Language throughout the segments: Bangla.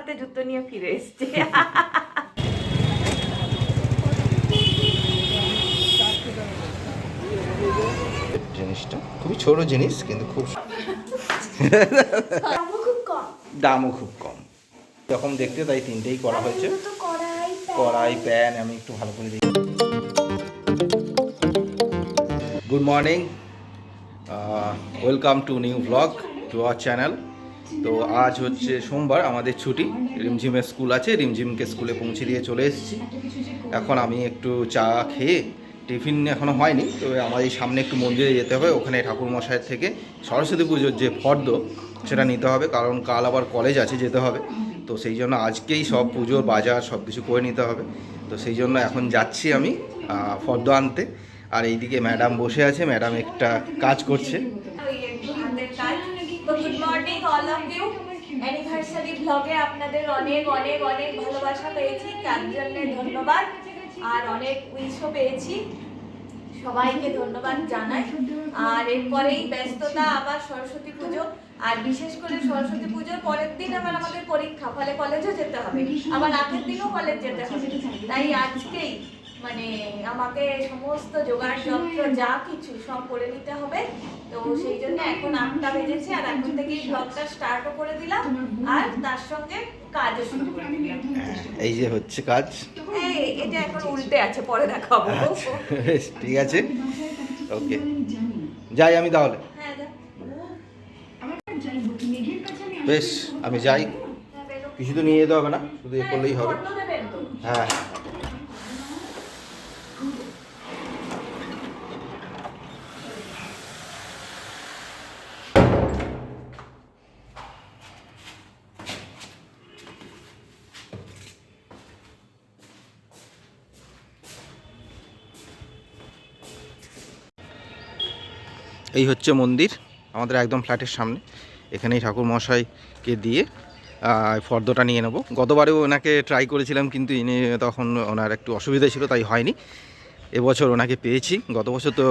হাতে জুতো নিয়ে ফিরে এসছে। জিনিসটা খুবই ছোট জিনিস কিন্তু খুব দামও খুব কম। দামও খুব কম। যখন দেখতে তাই তিনটেই করা হয়েছে। কড়াই প্যান। কড়াই প্যান আমি একটু ভালো করে দিই good morning welcome to new blog to our channel তো আজ হচ্ছে সোমবার, আমাদের ছুটি। রিমঝিমের স্কুল আছে, রিমঝিমকে স্কুলে পৌঁছে দিয়ে চলে এসেছি। এখন আমি একটু চা খেয়ে টিফিন এখনও হয়নি তো এই সামনে একটু মন্দিরে যেতে হবে। ওখানে ঠাকুর মশাইয়ের থেকে সরস্বতী পুজোর যে ফর্দ, সেটা নিতে হবে, কারণ কাল আবার কলেজ আছে যেতে হবে। তো সেই জন্য আজকেই সব পুজোর বাজার, সব কিছু করে নিতে হবে। তো সেই জন্য এখন যাচ্ছি আমি ফর্দ আনতে। আর এইদিকে ম্যাডাম বসে আছে, ম্যাডাম একটা কাজ করছে। অল অফ ইউ অ্যানিভার্সারি ব্লগে আপনাদের অনেক অনেক অনেক ভালোবাসা পেয়েছি। তার জন্য ধন্যবাদ। আর অনেক উইশও পেয়েছি। সবাইকে ধন্যবাদ জানাই। আর এরপরেই ব্যস্ততা, আবার সরস্বতী পুজো। আর বিশেষ করে সরস্বতী পুজোর পরের দিন আবার আমাদের পরীক্ষা। ফলে কলেজও যেতে হবে। আবার আগের দিনও কলেজ যেতে হবে। তাই আজকেই মানে আমাকে সমস্ত জোগাড় যন্ত্র যা কিছু সব করে নিতে হবে। তো সেই জন্য এখন আটটা বেজেছে আর এখন থেকেই ব্লগটা স্টার্টও করে দিলাম আর তার সঙ্গে কাজও শুরু করে দিলাম। এই যে হচ্ছে কাজ। এটা এখন উল্টে আছে পরে দেখাবো। বেশ, ঠিক আছে। ওকে যাই আমি তাহলে। হ্যাঁ বেশ আমি যাই। কিছু তো নিয়ে যেতে হবে না শুধু এ করলেই হবে? হ্যাঁ। এই হচ্ছে মন্দির, আমাদের একদম ফ্ল্যাটের সামনে। এখানেই ঠাকুর মশাইকে দিয়ে ফর্দটা নিয়ে নেব। গতবারেও ওনাকে ট্রাই করেছিলাম, কিন্তু ইনি তখন ওনার একটু অসুবিধা ছিল, তাই হয়নি। এবছর ওনাকে পেয়েছি। গত বছর তো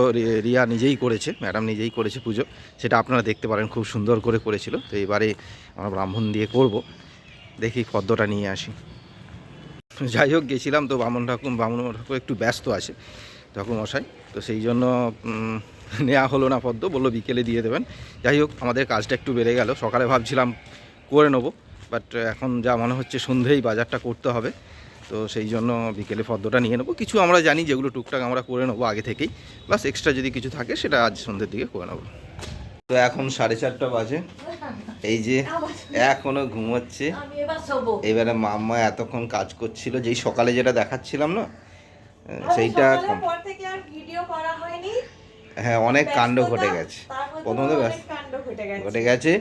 রিয়া নিজেই করেছে, ম্যাডাম নিজেই করেছে পুজো। সেটা আপনারা দেখতে পারেন, খুব সুন্দর করে করেছিল। তো এবারে আমরা ব্রাহ্মণ দিয়ে করব। দেখি ফর্দটা নিয়ে আসি। যাই হোক, গেছিলাম তো বামন ঠাকুর বামন ঠাকুর একটু ব্যস্ত আছে ঠাকুর মশাই। তো সেই জন্য নেওয়া হলো না পদ্ম বলল বিকেলে দিয়ে দেবেন। যাই হোক আমাদের কাজটা একটু বেড়ে গেল। সকালে ভাবছিলাম করে নেব বাট এখন যা মনে হচ্ছে সন্ধেই বাজারটা করতে হবে। তো সেই জন্য বিকেলে পদ্মটা নিয়ে নেব। কিছু আমরা জানি যেগুলো টুকটাক আমরা করে নেব আগে থেকেই। প্লাস এক্সট্রা যদি কিছু থাকে সেটা আজ সন্ধ্যের দিকে করে নেব। তো এখন সাড়ে চারটা বাজে। এই যে এখনও ঘুমোচ্ছে। এবারে মাম্মা এতক্ষণ কাজ করছিল যেই সকালে যেটা দেখাচ্ছিলাম না সেইটা আমি সকালের পর থেকে আর ভিডিও করা হয়নি হ্যাঁ অনেক কাণ্ড ঘটে গেছে। প্রথমত ঘটে গেছে।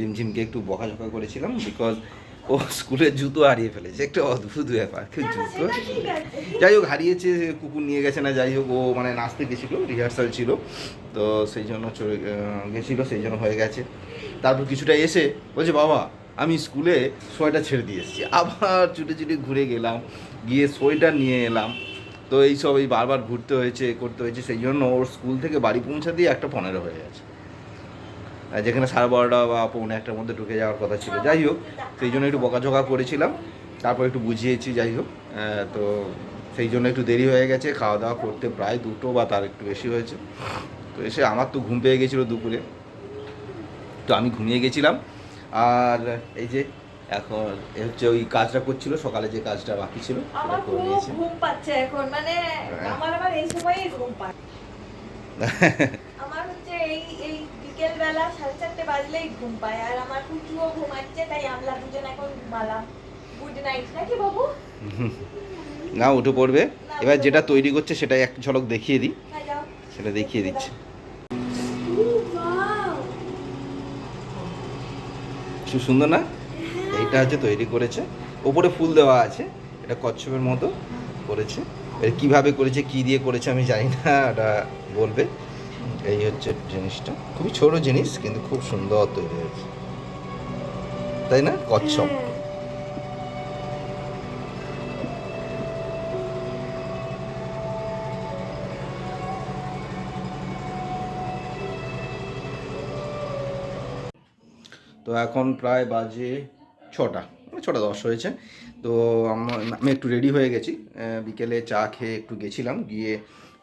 রিমঝিমকে একটু বকাঝকা করেছিলাম বিকজ ও স্কুলের জুতো হারিয়ে ফেলেছে। একটা অদ্ভুত ব্যাপার কেউ জুতো। যাই হোক হারিয়েছে কুকুর নিয়ে গেছে না যাই হোক ও মানে নাচতে গেছিল রিহার্সাল ছিল। তো সেই জন্য চলে গেছিল সেই জন্য হয়ে গেছে। তারপর কিছুটা এসে বলছে বাবা আমি স্কুলে সোয়েটার ছেড়ে দিয়ে এসেছি। আবার ছুটে ছুটে ঘুরে গেলাম গিয়ে সোয়েটার নিয়ে এলাম। তো এইসব এই বারবার ঘুরতে হয়েছে, করতে হয়েছে, সেই জন্য ওর স্কুল থেকে বাড়ি পৌঁছাতেই একটা পনেরো হয়ে গেছে। যেখানে সাড়ে বারোটা বা পৌনে একটার মধ্যে ঢুকে যাওয়ার কথা ছিল। যাই হোক, সেই জন্য একটু বকাঝকা করেছিলাম। তারপর একটু বুঝিয়েছি, যাই হোক তো সেই জন্য একটু দেরি হয়ে গেছে। খাওয়া দাওয়া করতে প্রায় দুটো বা তার একটু বেশি হয়েছে। তো এসে আমার তো ঘুম পেয়ে গেছিল দুপুরে। তো আমি ঘুমিয়ে গেছিলাম। আর এই যে এখন হচ্ছে ওই কাজটা করছিল সকালে যে কাজটা বাকি ছিল সেটা আমার করে খুব নিয়েছে। ঘুম পাচ্ছে এখন মানে হ্যাঁ। আমার আবার এই সময়ই ঘুম পায়। আমার হচ্ছে এই এই বিকেল বেলা সাড়ে চারটে বাজলেই ঘুম পায় আর আমার ঘুমাচ্ছে তাই আমরা দুজন এখন ঘুমালাম। গুড নাইট নাকি বাবু? না উঠে পড়বে। এবার যেটা তৈরি করছে সেটা এক ঝলক দেখিয়ে দিই। হ্যাঁ সেটা দেখিয়ে দিচ্ছে। সুন্দর না? এইটা হচ্ছে তৈরি করেছে। ওপরে ফুল দেওয়া আছে, এটা কচ্ছপের মতো করেছে। এর কীভাবে করেছে, কি দিয়ে করেছে আমি জানি না এটা বলবে। এই হচ্ছে জিনিসটা। খুবই ছোট জিনিস, কিন্তু খুব সুন্দর তৈরি হয়েছে। তাই না? কচ্ছপ। তো এখন প্রায় বাজে ছটা মানে ছটা দশ হয়েছে। তো আমি একটু রেডি হয়ে গেছি। বিকেলে চা খেয়ে একটু গেছিলাম, গিয়ে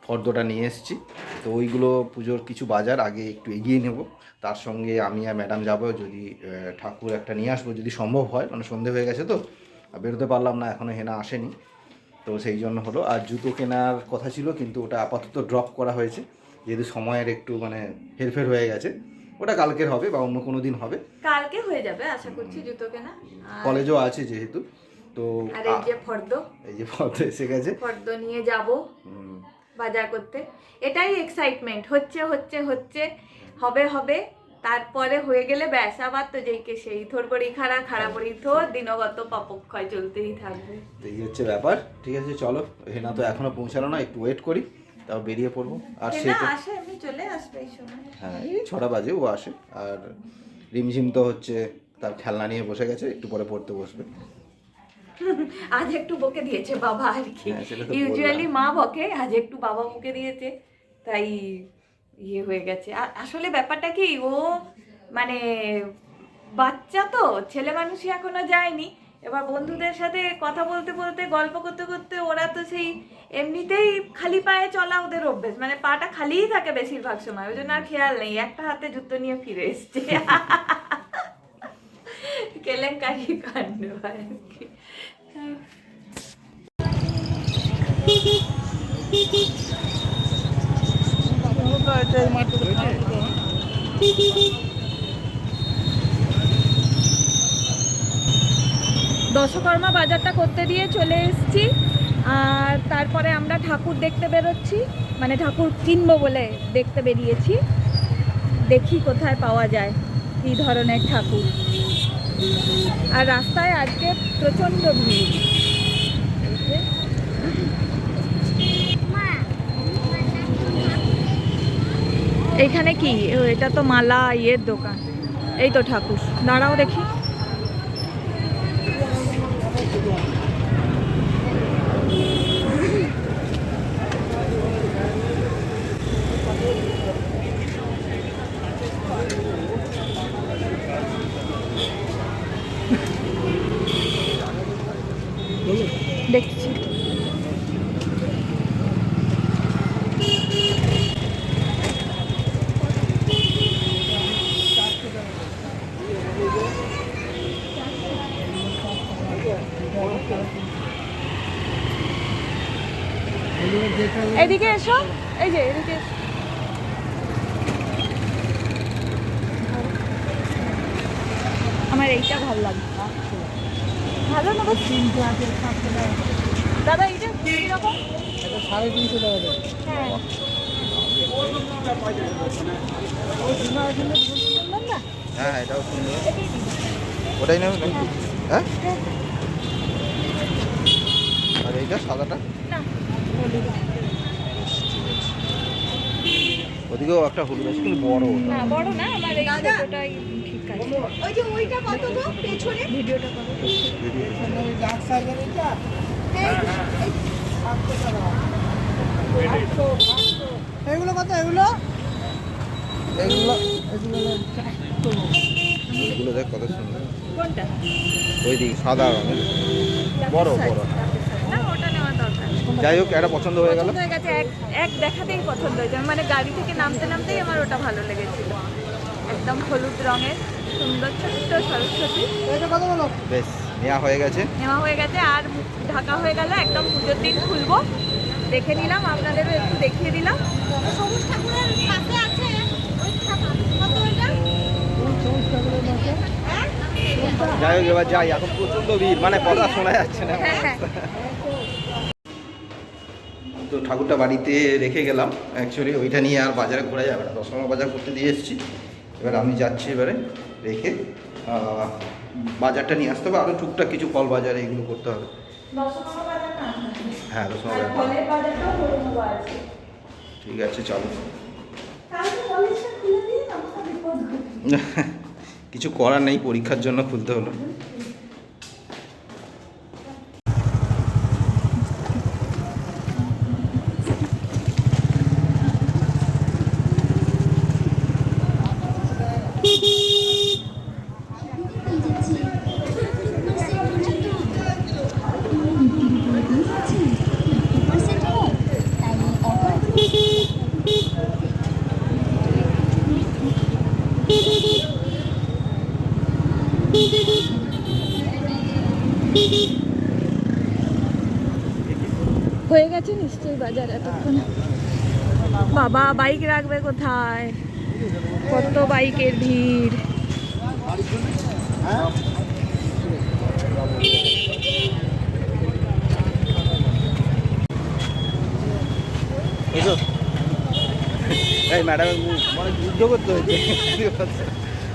ফর্দটা নিয়ে এসেছি। তো ওইগুলো পুজোর কিছু বাজার আগে একটু এগিয়ে নেব। তার সঙ্গে আমি আর ম্যাডাম যাব, যদি ঠাকুর একটা নিয়ে আসব যদি সম্ভব হয়। মানে সন্ধে হয়ে গেছে তো বেরোতে পারলাম না এখনও হেনা আসেনি। তো সেই জন্য হলো, আর জুতো কেনার কথা ছিল, কিন্তু ওটা আপাতত ড্রপ করা হয়েছে। যেহেতু সময়ের একটু মানে হেরফের হয়ে গেছে। ওটা কালকের হবে বা অন্য কোনো দিন হবে। কালকে হয়ে যাবে আশা করছি জুতো কেনা কলেজও আছে যেহেতু তো আর এই যে ফর্দ। এই যে ফর্দ এসে গেছে। ফর্দ নিয়ে যাব বাজার করতে। এটাই এক্সাইটমেন্ট হচ্ছে হচ্ছে হচ্ছে হবে হবে তারপরে হয়ে গেলে ব্যাস আবার তো যেই কে সেই থোর করি খাড়া খাড়া করি থোর দিনগত পাপক্ষয় চলতেই থাকবে। তো এই হচ্ছে ব্যাপার। ঠিক আছে চলো হেনা তো এখনও পৌঁছালো না একটু ওয়েট করি তাও বেরিয়ে পড়ব। আর সে আসে চলে আসবে এই সময়। হ্যাঁ এই ছটা বাজে ও আসে। আর রিমঝিম তো হচ্ছে তার খেলনা নিয়ে বসে গেছে একটু পরে পড়তে বসবে। আজ একটু বকে দিয়েছে বাবা আর কি। হ্যাঁ, ইউজুয়ালি মা বকে আজ একটু বাবা বকে দিয়েছে তাই ইয়ে হয়ে গেছে। আর আসলে ব্যাপারটা কি ও মানে বাচ্চা তো ছেলে মানুষই এখনও যায়নি। এবার বন্ধুদের সাথে কথা বলতে বলতে, গল্প করতে করতে ওরা তো সেই এমনিতেই খালি পায়ে চলা ওদের অভ্যেস। মানে পাটা খালিই থাকে বেশিরভাগ সময়, ওই জন্য আর খেয়াল নেই। একটা হাতে জুতো নিয়ে ফিরে এসছে। কেলেঙ্কারি কাণ্ড আর কি। দশকর্মা বাজারটা করতে দিয়ে চলে এসেছি। আর তারপরে আমরা ঠাকুর দেখতে বেরোচ্ছি। মানে ঠাকুর কিনবো বলে দেখতে বেরিয়েছি। দেখি কোথায় পাওয়া যায় কী ধরনের ঠাকুর। আর রাস্তায় আজকে প্রচণ্ড ভিড়। এই এইখানে কি এটা তো মালা, ইয়ের দোকান। এই তো ঠাকুর। দাঁড়াও দেখি দেখছি এদিকে এসো। এই যে এদিকে এসো। আমার এইটা ভালো লাগছে ভালো না? দাদা এইটা কীরকম? সাড়ে তিনশো টাকা হ্যাঁ। না হ্যাঁ এটাও সুন্দর। ওটাই নেবে নাকি হ্যাঁ। আর এইটা সাদাটা? না। ওদিকেও একটা হলুদ আছে কিন্তু বড় না বড় না আমার এই ছোটটাই ঠিক আছে। ওই যে ওইটা কত গো পেছনে? ভিডিওটা করো ওই ডার্ক সার্কেল এটা? এগুলো কত এগুলো? এগুলো। এগুলো এগুলো দেখ কত সুন্দর। কোনটা? ওই দিকে সাদা রঙের। বড়, বড়। না ওটা নেওয়ার দরকার নেই। যাই হোক একটা পছন্দ হয়ে গেল। হয়ে গেছে এক এক দেখাতেই পছন্দ হয়েছে। মানে গাড়ি থেকে নামতে নামতেই আমার ওটা ভালো লেগেছিল। একদম হলুদ রঙের সুন্দর ছোট্ট সরস্বতী। বেশ নেওয়া হয়ে গেছে। নেওয়া হয়ে গেছে আর ঢাকা হয়ে গেল একদম পুজোর দিন খুলবো। দেখে নিলাম আপনাদেরও একটু দেখিয়ে দিলাম। সবুজ ঠাকুরের পাশে আছে যাই হোক এবার যাই এখন প্রচণ্ড ভিড়। মানে কথা শোনা যাচ্ছে না। হ্যাঁ হ্যাঁ। তো ঠাকুরটা বাড়িতে রেখে গেলাম। অ্যাকচুয়ালি ওইটা নিয়ে আর বাজারে ঘোরা যাবে না। দশমা বাজার করতে দিয়ে এসেছি। এবার আমি যাচ্ছি এবারে রেখে। বাজারটা নিয়ে আসতে হবে। আরও টুকটাক কিছু ফল বাজার এগুলো করতে হবে। হ্যাঁ দশমা বাজার। ঠিক আছে চলো। কিছু করার নেই পরীক্ষার জন্য খুলতে হলো হয়ে গেছে নিশ্চয়ই বাজার এতক্ষণ। বাবা বাইক রাখবে কোথায়? কত বাইকের ভিড়। ম্যাডামের মানে যুদ্ধ করতে হয়েছে।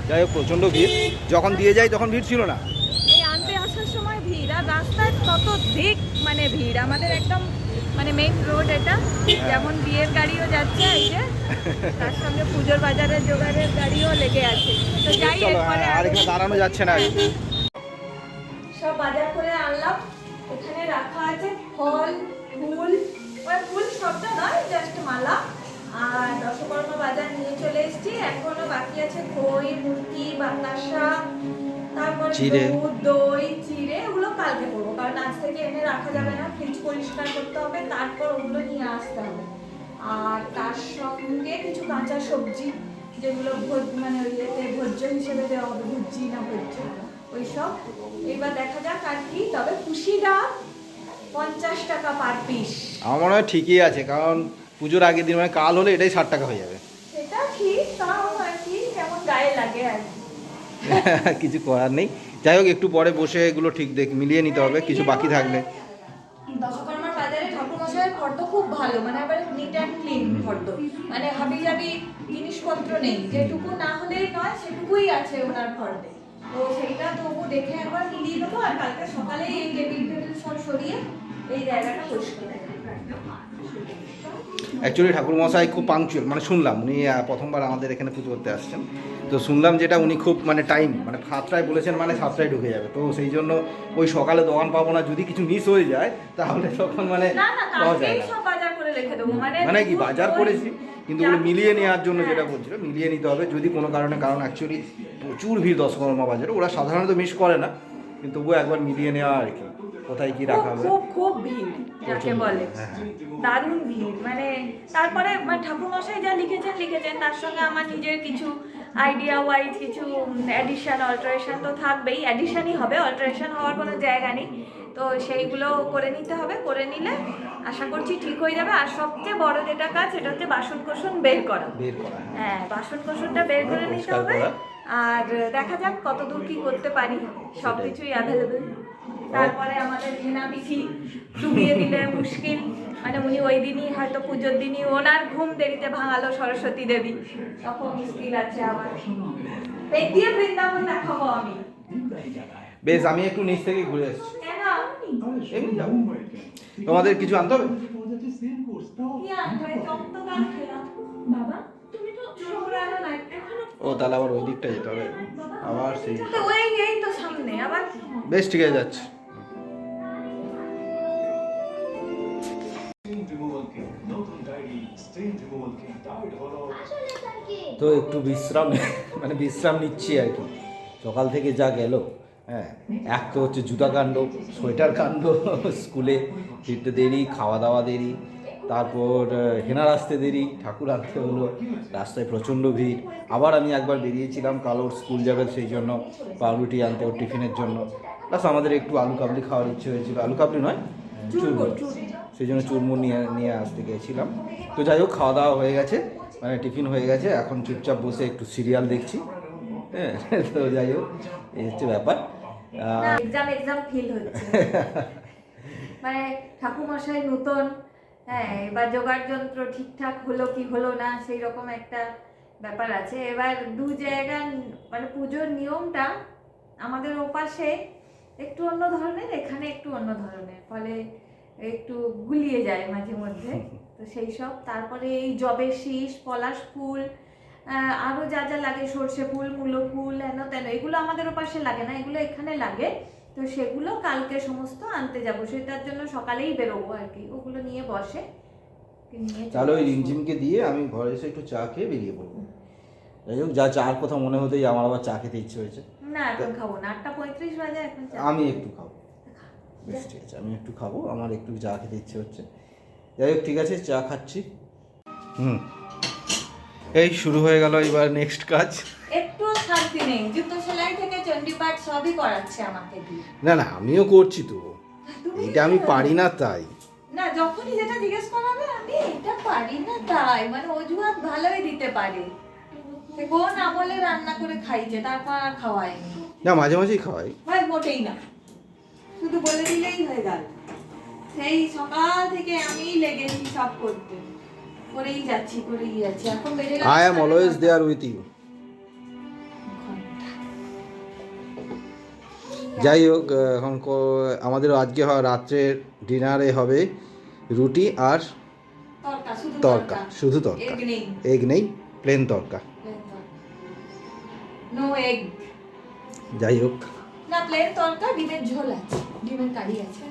যাই হোক প্রচণ্ড ভিড়। যখন দিয়ে যাই তখন ভিড় ছিল না। এই আনতে আসার সময় ভিড় আর রাস্তায় তত দিক মানে ভিড়। আমাদের একদম মানে মেইন রোড এটা। যেমন বিয়ের গাড়িও যাচ্ছে এই যে তার সঙ্গে পুজোর বাজারের জোগাড়ের গাড়িও লেগে আছে। তো যাই এরপরে আর এখানে দাঁড়ানো যাচ্ছে না সব বাজার করে আনলাম। এখানে রাখা আছে ফল ফুল। ওই ফুল সবটা নয় জাস্ট মালা। আর দশকর্মা বাজার নিয়ে চলে এসেছি। এখনও বাকি আছে খই মুরগি বাতাসা। চিড়ে। দই চিড়ে ওগুলো কালকে করব। কারণ আজ থেকে এনে রাখা যাবে না ফ্রিজ পরিষ্কার করতে হবে তারপর ওগুলো নিয়ে আসতে হবে। আর তার সঙ্গে কিছু কাঁচা সবজি যেগুলো ভোজ- মানে ওই ইয়েতে ভোজ্য হিসেবে দেওয়া হবে ভুজি না ভোজ্য ওইসব। এবার দেখা যাক আর কি তবে খুশিটা পঞ্চাশ টাকা পার পিস। আমার মনে হয় ঠিকই আছে কারণ পুজোর আগের দিন মানে কাল হলে এটাই ষাট টাকা হয়ে যাবে। সেটা ঠিক তাও আর কি কেমন গায়ে লাগে আর কি। কিছু করার নেই। যাই হোক, একটু পরে বসে এগুলো ঠিক দেখ, মিলিয়ে নিতে হবে, কিছু বাকি থাকলে। খুব ভালো মানে মানে জিনিসপত্র নেই এই সব সরিয়ে এই জায়গাটা পরিষ্কার। অ্যাকচুয়ালি ঠাকুরমশাই খুব পাংচুয়াল মানে শুনলাম উনি প্রথমবার আমাদের এখানে পুজো করতে আসছেন। তো শুনলাম যেটা উনি খুব মানে টাইম মানে সাতটায় বলেছেন মানে সাতটায় ঢুকে যাবে। তো সেই জন্য ওই সকালে দোকান পাবো না যদি কিছু মিস হয়ে যায় তাহলে তখন মানে পাওয়া যায় না। মানে মানে কি বাজার করেছি কিন্তু ওগুলো মিলিয়ে নেওয়ার জন্য যেটা হ্যাঁ। বলছিল মিলিয়ে নিতে হবে যদি কোনো কারণে কারণ অ্যাকচুয়ালি প্রচুর ভিড় দশকর্মা বাজারে ওরা সাধারণত মিস করে না কিন্তু তবুও একবার মিলিয়ে নেওয়া আর কি। কোথায় কি রাখা হবে? খুব খুব ভিড় যাকে বলে। হ্যাঁ, হ্যাঁ। দারুণ ভিড় মানে তারপরে মানে ঠাকুরমশাই যা লিখেছেন লিখেছেন তার সঙ্গে আমার নিজের কিছু আইডিয়া ওয়াইজ কিছু অ্যাডিশন অল্টারেশন তো থাকবেই। অ্যাডিশনই হবে অল্টারেশন হওয়ার কোনো জায়গা নেই। তো সেইগুলো করে নিতে হবে করে নিলে আশা করছি ঠিক হয়ে যাবে। আর সবচেয়ে বড় যেটা কাজ সেটা হচ্ছে বাসন কোসন বের করা। বের করা হ্যাঁ। হ্যাঁ বাসন কোসনটা বের করে নিতে হবে। আর দেখা যাক কত দূর কি করতে পারি। সব কিছুই অ্যাভেলেবেল তারপরে আমাদের ঘেনা পিঠি ডুবিয়ে দিলে মুশকিল। মানে উনি ওই দিনই হয়তো পুজোর দিনই ওনার ঘুম দেরিতে ভাঙালো সরস্বতী দেবী। তখন মুশকিল আছে আবার পেট দিয়ে বৃন্দাবন দেখাবো আমি। বেশ আমি একটু নিচ থেকে ঘুরে তোমাদের কিছু আনতে হবে? বাবা তুমি তো ও তাহলে আবার ওই দিকটা যেতে হবে। আবার সেই ওই এই তো সামনে আবার বেশ ঠিক আছে যাচ্ছে। তো একটু বিশ্রাম মানে বিশ্রাম নিচ্ছি আর কি। সকাল থেকে যা গেল হ্যাঁ এক তো হচ্ছে জুতা কাণ্ড সোয়েটার কাণ্ড স্কুলে ফিরতে দেরি খাওয়া দাওয়া দেরি তারপর আহ, হেনার আসতে দেরি ঠাকুর আনতে হলো রাস্তায় প্রচণ্ড ভিড়। আবার আমি একবার বেরিয়েছিলাম কালো স্কুল যাবে সেই জন্য পাউরুটি আনতে ওর টিফিনের জন্য। প্লাস আমাদের একটু আলু কাবলি খাওয়ার ইচ্ছে হয়েছিল। আলু কাবলি নয় চুরমুর সেই জন্য চুরমুর নিয়ে নিয়ে আসতে গিয়েছিলাম। তো যাই হোক খাওয়া দাওয়া হয়ে গেছে মানে টিফিন হয়ে গেছে। এখন চুপচাপ বসে একটু সিরিয়াল দেখছি। হ্যাঁ তো যাই হোক এই হচ্ছে ব্যাপার। এক্সাম এক্সাম ফিল হচ্ছে মানে ঠাকুমশাই নতুন হ্যাঁ এবার জোগাড় যন্ত্র ঠিকঠাক হলো কি হলো না সেই রকম একটা ব্যাপার আছে। এবার দু জায়গা মানে পুজোর নিয়মটা আমাদের ওপাশে একটু অন্য ধরনের এখানে একটু অন্য ধরনের ফলে একটু গুলিয়ে যায় মাঝে মধ্যে। তো সেই সব তারপরে এই জবের শীষ পলাশ ফুল আহ, আরও যা যা লাগে সর্ষে ফুল মূলো ফুল হেন তেন এগুলো আমাদের ওপাশে লাগে না এগুলো এখানে লাগে। তো সেগুলো কালকে সমস্ত আনতে যাব। সেটার জন্য সকালেই বেরোবো আর কি। ওগুলো নিয়ে বসে। তাহলে ওই। রিমঝিমকে দিয়ে আমি ঘরে এসে একটু চা খেয়ে বেরিয়ে পড়ব। যাই হোক যা চার কথা মনে হতেই আমার আবার চা খেতে ইচ্ছে হয়েছে। না এখন খাব না। আটটা পঁয়ত্রিশ বাজে এখন আমি একটু খাব। বেশ ঠিক আছে আমি একটু খাব। আমার একটু চা খেতে ইচ্ছে হচ্ছে। যাই হোক ঠিক আছে চা খাচ্ছি। হুম। এই শুরু হয়ে গেল এবার নেক্সট কাজ। একটু শান্তি নেই। জুতো সেলাই থেকে চণ্ডীপাঠ সবই করাচ্ছে আমাকে দিয়ে। না না আমিও করছি তো। এইটা আমি পারি না তাই। না যখনই যেটা জিজ্ঞেস করাবে আমি এটা পারি না তাই। মানে অজুহাত ভালোই দিতে পারে। সে কোন আমলে রান্না করে খাইছে তারপর আর খাওয়ায়নি। না মাঝে মাঝেই খাওয়াই। ভাই মোটেই না। শুধু বলে দিলেই হয়ে গেল। সেই সকাল থেকে আমি লেগেছি সব করতে। করেই যাচ্ছি করেই যাচ্ছি। এখন গেছে আই সাড়ে অলওয়েজ দেয়ার উইথ ইউ যাই হোক এখন আমাদের আজকে হয় রাত্রে ডিনারে হবে রুটি আর তরকা শুধু তরকা এগ নেই। প্লেন তরকা। নো এগ যাই হোক। না প্লেন তরকা ডিমের ঝোল আছে। ডিমের কারি আছে।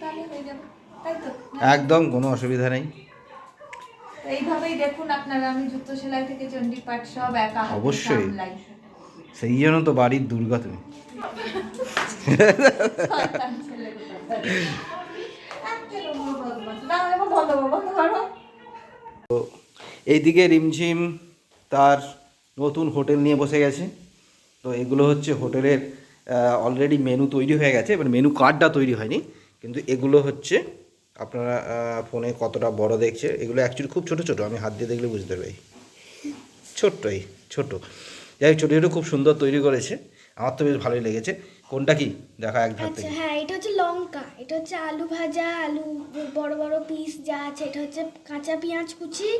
তাহলে হয়ে যাবে। একদম কোনো অসুবিধা নেই। এইভাবেই দেখুন আপনারা আমি জুতো সেলাই থেকে চণ্ডীপাঠ সব একা অবশ্যই। সেই জন্য তো বাড়ির দুর্গা তুমি। করো। এইদিকে রিমঝিম তার নতুন হোটেল নিয়ে বসে গেছে। তো এগুলো হচ্ছে হোটেলের অলরেডি মেনু তৈরি হয়ে গেছে, এবার মেনু কার্ডটা তৈরি হয়নি। কিন্তু এগুলো হচ্ছে, আপনারা ফোনে কতটা বড় দেখছে, এগুলো অ্যাকচুয়ালি খুব ছোট ছোট, আমি হাত দিয়ে দেখলে বুঝতে পারি। ছোট্টই, ছোট। যাই হোক ছোটো খুব সুন্দর তৈরি করেছে। আমার তো বেশ ভালোই লেগেছে। কোনটা কি? দেখা এক ধার আচ্ছা থেকে। হ্যাঁ এটা হচ্ছে লঙ্কা। এটা হচ্ছে আলু ভাজা আলু বড় বড় পিস যা আছে এটা হচ্ছে কাঁচা পেঁয়াজ কুচি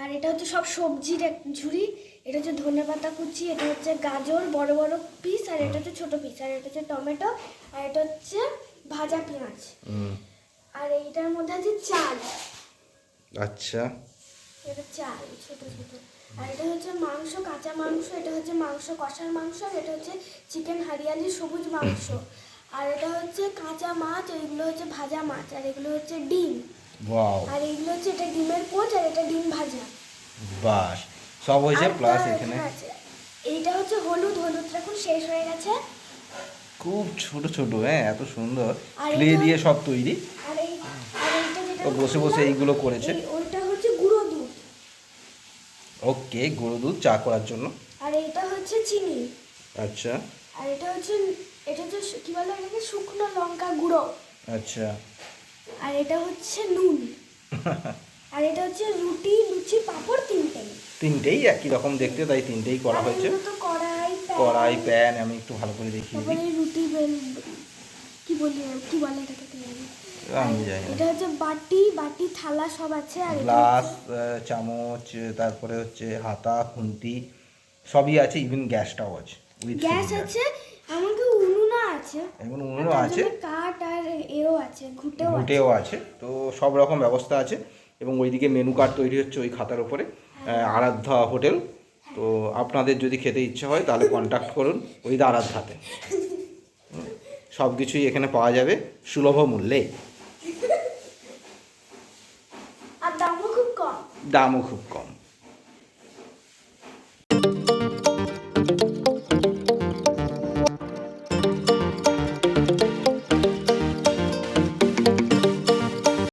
আর এটা হচ্ছে সব সবজির এক ঝুড়ি। এটা হচ্ছে ধনেপাতা কুচি এটা হচ্ছে গাজর বড় বড় পিস আর এটা হচ্ছে ছোট পিস আর এটা হচ্ছে টমেটো আর এটা হচ্ছে ভাজা পেঁয়াজ। আর এইটার মধ্যে আছে চাল। আচ্ছা। এটা চাল ছোট ছোট। আর এটা হচ্ছে মাংস কাঁচা মাংস এটা হচ্ছে মাংস কষার মাংস আর এটা হচ্ছে চিকেন হারিয়ালি সবুজ মাংস। আর এটা হচ্ছে কাঁচা মাছ এগুলো হচ্ছে ভাজা মাছ আর এগুলো হচ্ছে ডিম। আর এগুলো হচ্ছে এটা ডিমের পোচ আর এটা ডিম ভাজা। বাস সব হয়েছে প্লাস এখানে? এইটা হচ্ছে হলুদ হলুদটা এখন শেষ হয়ে গেছে। খুব ছোট ছোট হ্যাঁ এত সুন্দর। ক্লে দিয়ে সব তৈরি। আর এই আর এইটা যেটা বসে বসে এইগুলো করেছে। এই- ওইটা হচ্ছে গুঁড়ো দুধ ওকে গরু দুধ চা করার জন্য। আর এটা হচ্ছে চিনি। আচ্ছা। আর এটা হচ্ছে এটা হচ্ছে কি বলে এটাকে শুকনো লঙ্কা গুঁড়ো। আচ্ছা। আর এটা হচ্ছে নুন। আর এটা হচ্ছে রুটি লুচি পাঁপড় তিনটেই। তিনটেই একই রকম দেখতে তাই তিনটেই করা হয়েছে। তো কড়াই প্যান, কড়াই প্যান আমি একটু ভালো করে দেখিয়ে দিই। রুটি বেল কি বলি কি বলে এটাকে? আমি জানি না। এটা হচ্ছে বাটি বাটি থালা সব আছে আর গ্লাস চামচ তারপরে হচ্ছে হাতা খুন্তি সবই আছে ইভেন গ্যাসটাও আছে গ্যাস আছে এমনকি উনুনও আছে আর উনুনও আছে। কাঠ আর এও আছে ঘুটেও ঘুটেও আছে তো সব রকম ব্যবস্থা আছে এবং ওইদিকে মেনু কার্ড তৈরি হচ্ছে ওই খাতার উপরে আহ, আরাধ্যা হোটেল তো আপনাদের যদি খেতে ইচ্ছা হয় তাহলে কন্ট্যাক্ট করুন ওই আরাধ্যাতে। সব কিছুই এখানে পাওয়া যাবে সুলভ মূল্যে আর দামও খুব কম দামও খুব কম।